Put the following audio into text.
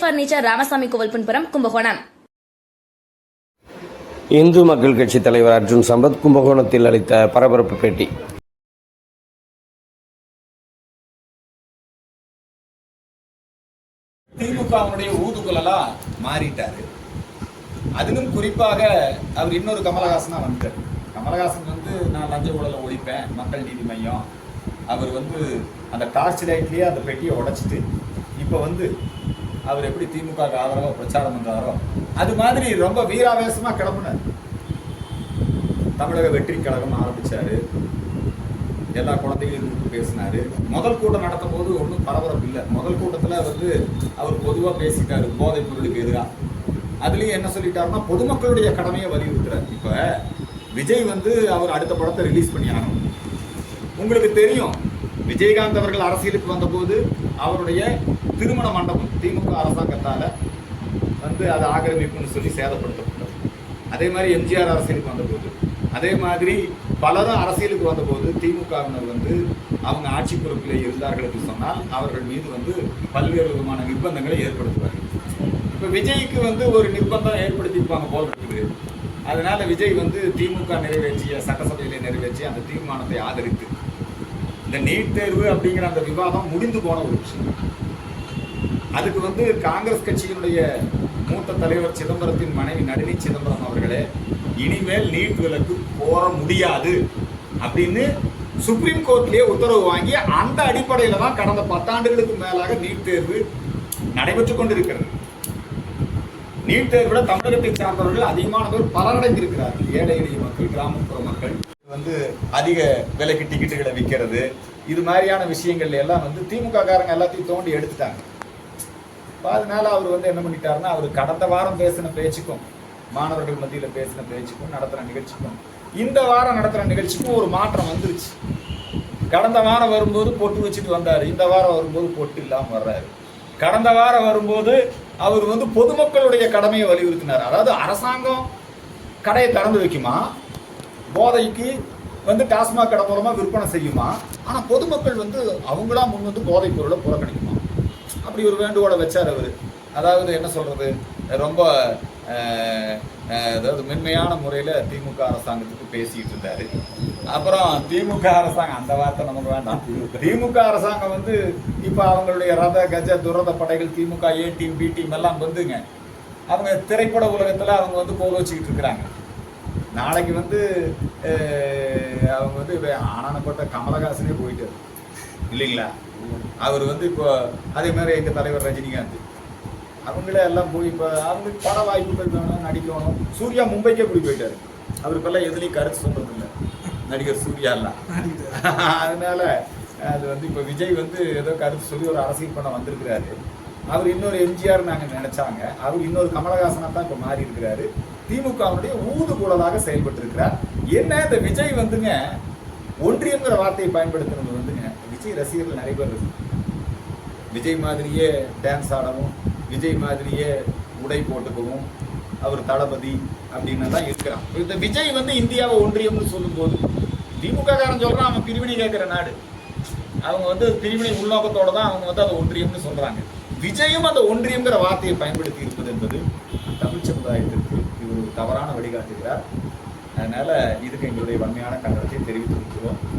Furniture Ramasamy கோவில் பின்புறம் கும்பகோணம். இந்து மக்கள் கட்சி தலைவர் அர்ஜுன் சம்பத் கும்பகோணத்தில் அளித்த பரபரப்பு பேட்டி. திமுகவுடைய ஊதுகுழலா மாறிட்டாரு. அதிலும் குறிப்பாக அவர் இன்னொரு கமலஹாசனா வந்துட்டார். கமலஹாசன் வந்து நான் லஞ்ச ஊழலை ஒழிப்பேன் மக்கள் நீதி மையம். அவர் வந்து அந்த டார்ச் லைட்லயே அந்த பெட்டியை உடைச்சிட்டு இப்போ வந்து அவர் எப்படி திமுக க்கு பிரச்சாரம் பண்றாரோ அது மாதிரி ரொம்ப வீராவேசமா கிளம்புனார். தமிழக வெற்றி கழகம் ஆரம்பிச்சாரு. எல்லா குழந்தைகளையும் கூப்பிட்டு பேசினாரு. முதல் கூட்டம் நடத்தும் போது ஒன்றும் பரபரப்பு இல்லை. முதல் கூட்டத்தில் வந்து அவர் பொதுவாக பேசிட்டாரு போதைப் பொருளுக்கு எதிராக அதுலேயும் என்ன சொல்லிட்டாருன்னா பொதுமக்களுடைய கடமையை வலியுறுத்துறாரு. இப்போ விஜய் வந்து அவர் அடுத்த படத்தை ரிலீஸ் பண்ணி ஆகணும். உங்களுக்கு தெரியும் விஜயகாந்த் அவர்கள் அரசியலுக்கு வந்தபோது அவருடைய திருமண மண்டபம் திமுக அரசாங்கத்தால் வந்து அது ஆக்கிரமிப்புன்னு சொல்லி சேதப்படுத்தப்பட்டது. அதே மாதிரி எம்ஜிஆர் அரசியலுக்கு வந்தபோது அதே மாதிரி பலரும் அரசியலுக்கு வந்தபோது திமுகவினர் வந்து அவங்க ஆட்சி பொறுப்பில் இருந்தார்கள் என்று சொன்னால் அவர்கள் மீது வந்து பல்வேறு விதமான நிர்பந்தங்களை ஏற்படுத்துவார்கள். இப்போ விஜய்க்கு வந்து ஒரு நிர்பந்தம் ஏற்படுத்தியிருப்பாங்க போல் இருக்குது. அதனால விஜய் வந்து திமுக நிறைவேற்றிய சட்டசபையிலே நிறைவேற்றிய அந்த தீர்மானத்தை ஆதரித்து இந்த நீட் தேர்வு அப்படிங்கிற அந்த விவாதம் முடிந்து போன ஒரு விஷயம். அதுக்கு வந்து காங்கிரஸ் கட்சியினுடைய மூத்த தலைவர் சிதம்பரத்தின் மனைவி நளினி சிதம்பரம் அவர்களே இனிமேல் நீட் விலக்கு கோர முடியாது அப்படின்னு சுப்ரீம் கோர்ட்லயே உத்தரவு வாங்கி அந்த அடிப்படையில தான் கடந்த பத்தாண்டுகளுக்கு மேலாக நீட் தேர்வு நடைபெற்றுக் கொண்டிருக்கிறது. நீட் தேர்வுல தமிழகத்தை சார்ந்தவர்கள் அதிகமான பேர் பலனடைந்திருக்கிறார்கள். ஏழை எளிய மக்கள் கிராமப்புற மக்கள். வந்து அதிக விலைக்கு டிக்கெட்டுகளை விற்கிறது. இது மாதிரியான விஷயங்கள்ல எல்லாம் வந்து திமுக காரங்க எல்லாத்தையும் தோண்டி எடுத்துட்டாங்க. இப்போ அதனால அவர் வந்து என்ன பண்ணிட்டாருன்னா அவர் கடந்த வாரம் பேசின பேச்சுக்கும் மாணவர்கள் மத்தியில் பேசின பேச்சுக்கும் நடத்துகிற நிகழ்ச்சிக்கும் இந்த வாரம் நடத்துகிற நிகழ்ச்சிக்கும் ஒரு மாற்றம் வந்துருச்சு. கடந்த வாரம் வரும்போது பொட்டு வச்சுட்டு வந்தார் இந்த வாரம் வரும்போது பொட்டு இல்லாமல் வர்றாரு. கடந்த வாரம் வரும்போது அவர் வந்து பொதுமக்களுடைய கடமையை வலியுறுத்தினார். அதாவது அரசாங்கம் கடையை திறந்து வைக்குமா? போதைக்கு வந்து டாஸ்மாக் கடை மூலமாக விற்பனை செய்யுமா? ஆனால் பொதுமக்கள் வந்து அவங்களா முன் வந்து போதைப் பொருளை புறக்கணிக்குமா? அப்படி ஒரு வேண்டுகோளை வச்சார் அவர். அதாவது என்ன சொல்கிறது ரொம்ப அதாவது மென்மையான முறையில் திமுக அரசாங்கத்துக்கு பேசிக்கிட்டு இருந்தார். அப்புறம் திமுக அரசாங்கம் அந்த வார்த்தை நமக்கு வேண்டாம். திமுக அரசாங்கம் வந்து இப்போ அவங்களுடைய ரத கஜ துரத படைகள் திமுக ஏ டீம் பி டீம் எல்லாம் வந்துங்க. அவங்க திரைப்பட உலகத்தில் அவங்க வந்து கோல் வச்சுக்கிட்டு இருக்கிறாங்க. நாளைக்கு வந்து அவங்க வந்து ஆனானப்பட்ட கமலஹாசனே போயிட்டு இல்லைங்களா? அவர் வந்து இப்போ அதே மாதிரி எங்கள் தலைவர் ரஜினிகாந்த். அவங்களே எல்லாம் போய் இப்போ அவங்களுக்கு பட வாய்ப்புகள் வேணும் நடிக்கணும். சூர்யா மும்பைக்கே கூடி போயிட்டாரு. அவர் இப்பெல்லாம் எதுலேயும் கருத்து சொல்றது இல்லை நடிகர் சூர்யா எல்லாம். அதனால அது வந்து இப்போ விஜய் வந்து ஏதோ கருத்து சொல்லி ஒரு அரசியல் பண்ண வந்திருக்கிறாரு. அவர் இன்னொரு எம்ஜிஆர் நாங்கள் நினைச்சாங்க. அவர் இன்னொரு கமலஹாசனா தான் இப்போ மாறி இருக்கிறாரு. திமுகவுடைய ஊதுகுழலாக செயல்பட்டு இருக்கிறார் என்ன இந்த விஜய் வந்துங்க ஒன்றியங்கிற வார்த்தையை பயன்படுத்துறது வந்துங்க விஜய் ரசிகர்கள் நிறைய பேர் இருக்கு. விஜய் மாதிரியே டான்ஸ் ஆடவும் விஜய் மாதிரியே உடை போட்டுக்கவும் அவர் தளபதி அப்படின்னு தான் இருக்கிறான். இந்த விஜய் வந்து இந்தியாவை ஒன்றியம்னு சொல்லும்போது திமுக காரன் சொல்கிறான் அவன் பிரிவினை கேட்குற நாடு. அவங்க வந்து பிரிவினை உள்நோக்கத்தோடு தான் அவங்க வந்து அதை ஒன்றியம்னு சொல்கிறாங்க விஜயும் அந்த ஒன்றியங்கிற வார்த்தையை பயன்படுத்தி இருப்பது என்பது தமிழ் சமுதாயத்திற்கு இது தவறான வழிகாட்டுகிறார். அதனால் இதுக்கு எங்களுடைய வன்மையான கண்டனத்தை தெரிவித்திருக்கிறோம்